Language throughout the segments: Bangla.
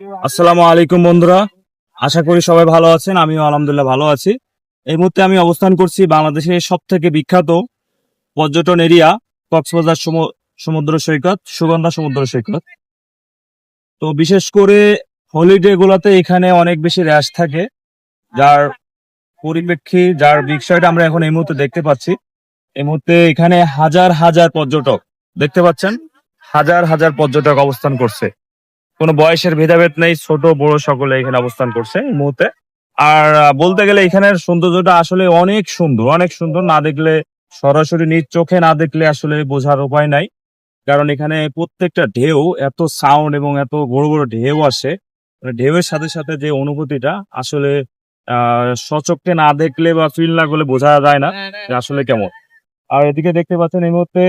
আসসালামু আলাইকুম বন্ধুরা। আশা করি সবাই ভালো আছেন, আমিও আলহামদুলিল্লাহ ভালো আছি। এই মুহূর্তে আমি অবস্থান করছি বাংলাদেশের সব থেকে বিখ্যাত পর্যটন এরিয়া, কক্সবাজার সমুদ্র সৈকত, সুগন্ধা সমুদ্র সৈকত। তো বিশেষ করে হলিডে গুলাতে এখানে অনেক বেশি র্যাশ থাকে, যার পরিপ্রেক্ষী যার বিষয়টা আমরা এখন এই মুহূর্তে দেখতে পাচ্ছি। এই মুহূর্তে এখানে হাজার হাজার পর্যটক, দেখতে পাচ্ছেন? হাজার হাজার পর্যটক অবস্থান করছে। কোনো বয়সের ভেদাভেদ নেই ছোট বড় সকলে এখানে অবস্থান করছে এই মুহূর্তে। আর বলতে গেলে এখানের সৌন্দর্যটা আসলে অনেক সুন্দর অনেক সুন্দর। না দেখলে সরাসরি নিজ চোখে না দেখলে আসলে বোঝার উপায় নাই। কারণ এখানে প্রত্যেকটা ঢেউ এত সাউন্ড এবং এত বড় বড় ঢেউ আসে। মানে ঢেউয়ের সাথে সাথে যে অনুভূতিটা আসলে আহ সচক্ষে না দেখলে বা ফিল না করলে বোঝা যায় না যে আসলে কেমন। আর এদিকে দেখতে পাচ্ছেন এই মুহূর্তে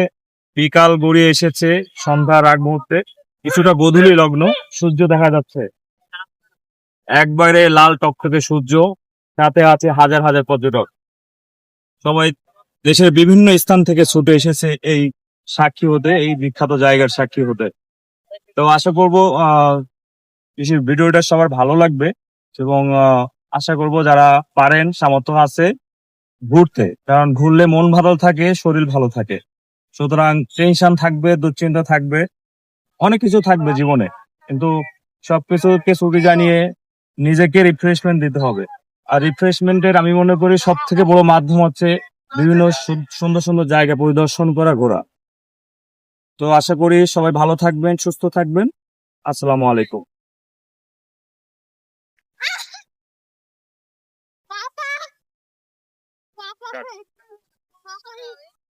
বিকাল গড়িয়ে এসেছে সন্ধ্যার আগ মুহূর্তে। কিছুটা গোধূলি লগ্ন, সূর্য দেখা যাচ্ছে। একবারে লাল টক টকটকে সূর্য, সাথে আছে হাজার হাজার পর্যটক। সবাই দেশের বিভিন্ন স্থান থেকে ছুটে এসেছে এই সাক্ষী হতে, এই বিখ্যাত জায়গার সাক্ষী হতে। তো আশা করব কৃষির ভিডিওটা সবার ভালো লাগবে এবং আশা করব যারা পারেন, সামর্থ্য আছে, ঘুরতে। কারণ ঘুরলে মন ভালো থাকে, শরীর ভালো থাকে। সুতরাং টেনশন থাকবে, দুশ্চিন্তা থাকবে। অনেক কিছু থাকবে জীবনে। কিন্তু সবকিছুকে ছুটি জানিয়ে নিজেকে রিফ্রেশমেন্ট দিতে হবে। আর রিফ্রেশমেন্টের আমি মনে করি সব থেকে বড় মাধ্যম হচ্ছে বিভিন্ন সুন্দর সুন্দর জায়গা পরিদর্শন করা, ঘোরা। তো আশা করি সবাই ভালো থাকবেন, সুস্থ থাকবেন। আসসালামু আলাইকুম!